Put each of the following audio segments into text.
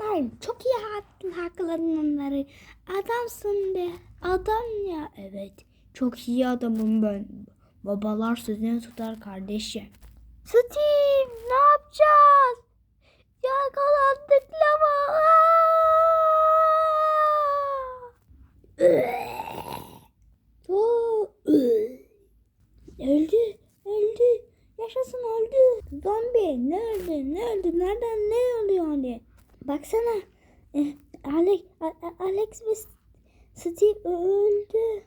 Aferin. Çok iyi hakladın onları. Adamsın be. Adam ya. Evet. Çok iyi adamım ben. Babalar sözünü tutar kardeşim. Steve ne yapacağız? Yakalandık lava. Öldü, öldü. Yaşasın öldü. Zombi ne öldü, ne öldü, nereden ne oluyor hani? Baksana. Eh, Alex, Alex ve Steve öldü.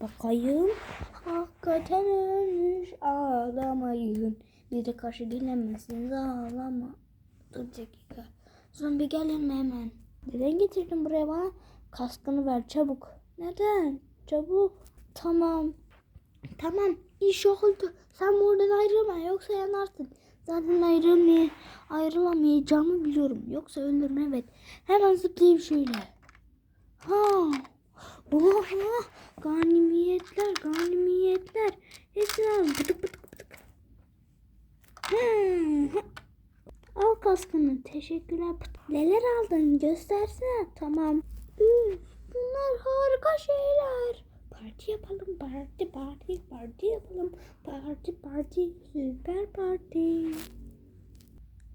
Bakayım. Hakikaten ölmüş. Ağlamayın. Bir de karşı gelemezsiniz. Ağlama. Dur dakika. Zombi gelin hemen. Neden getirdin buraya bana? Kaskını ver çabuk. Neden? Çabuk. Tamam. Tamam. iş oldu. Sen buradan ayrılma yoksa yanarsın. Zaten ayrılmay ayrılamayacağımı biliyorum. Yoksa ölürüm evet. Hemen zıplayayım şöyle. Ha. Oha. Ganimiyetler, ganimiyetler. Hepsini al. Bıdık bıdık bıdık. Hmm. Al kaskını. Teşekkürler. Neler aldın? Göstersene. Tamam. Üf, bunlar harika şeyler. Parti yapalım. Parti parti parti yapalım. Parti parti süper parti.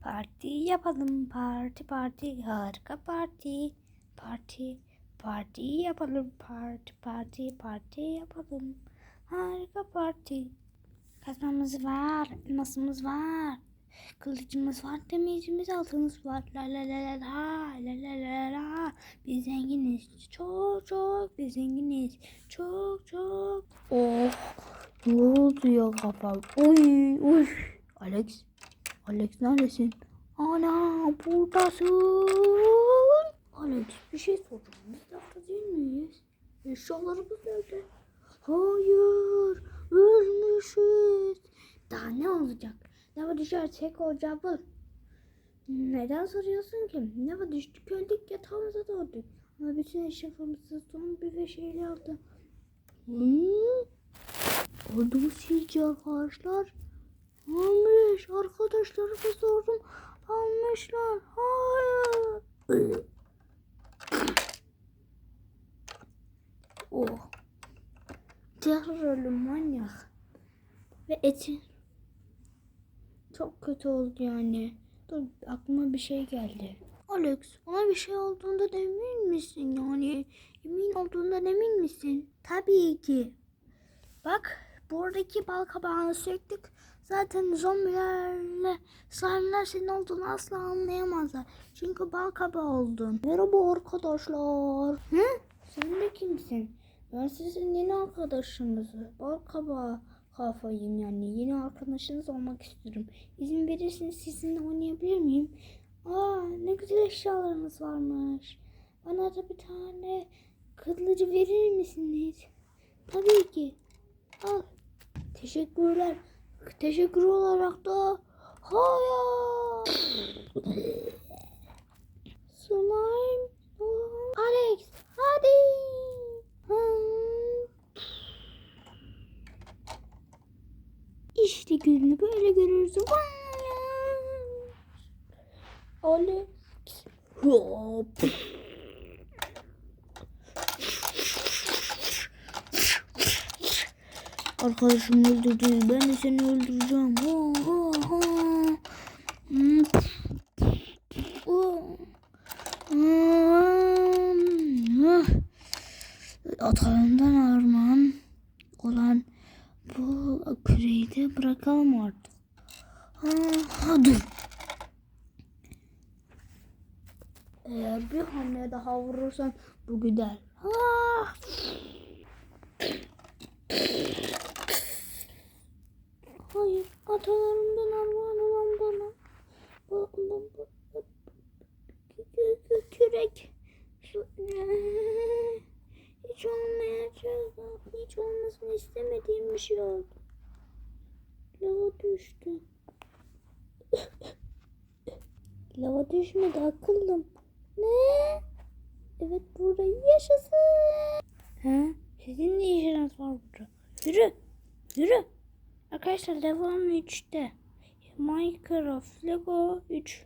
Parti yapalım. Parti parti harika parti. Parti parti yapalım. Parti parti parti yapalım. Harika parti. Kazmamız var. Elmasımız var. Kılıcımız var, demircimiz, altınımız var. La la la la la la la la la. Biz zenginiz. Çok çok biz zenginiz. Çok çok. Oh. Ne oldu ya kafam? Oy oy. Alex. Alex neredesin? Ana buradasın. Alex bir şey soracağım. Biz de değil miyiz? Eşyalarımız nerede? Hayır. Ölmüşüz. Daha ne olacak? Var düşersek olacağı Neden soruyorsun ki? Ne var düştük öldük yatağımıza doğduk. Ama bütün eşyalarımızı zombi ve şeyler aldı. Hmm? Oldu mu sizce arkadaşlar? Almış. Arkadaşlarıma sordum. Almışlar. Hayır. oh. Terör manyak. Ve etin çok kötü oldu yani. Dur aklıma bir şey geldi. Alex ona bir şey olduğunda emin misin yani? Emin olduğundan emin misin? Tabii ki. Bak buradaki bal kabağını söktük. Zaten zombilerle slime'ler senin olduğunu asla anlayamazlar. Çünkü bal kabağı oldun. Merhaba arkadaşlar. Hı? Sen de kimsin? Ben sizin yeni arkadaşınızı. Bal kabağı kafayım yani. Yeni arkadaşınız olmak istiyorum. İzin verirseniz sizinle oynayabilir miyim? Aa ne güzel eşyalarınız varmış. Bana da bir tane kılıcı verir misiniz? Tabii ki. Al. Teşekkürler. Teşekkür olarak da hayır. Slime. Alex hadi. Hmm. İşte gününü böyle görürüz. Alex. Hop. Arkadaşım öldürdü. Ben de seni öldüreceğim. Ha, ha, ha. Hmm. Armağan olan bu küreyi de bırakalım artık. Ha, ha dur. Eğer bir hamle daha vurursan bu gider. Ah. Hayır, atalarımdan armağan olan bana. Bu, bu, bu, bu, kü- kü- kürek. Hiç olmayacak. Hiç olmasını istemediğim bir şey oldu. Düştü. Lava düşmedi akıllım. Ne? Evet burada yaşasın. Ha? Sizin ne işiniz var burada? Yürü. Yürü. Arkadaşlar devam 3'te. Minecraft Lego 3.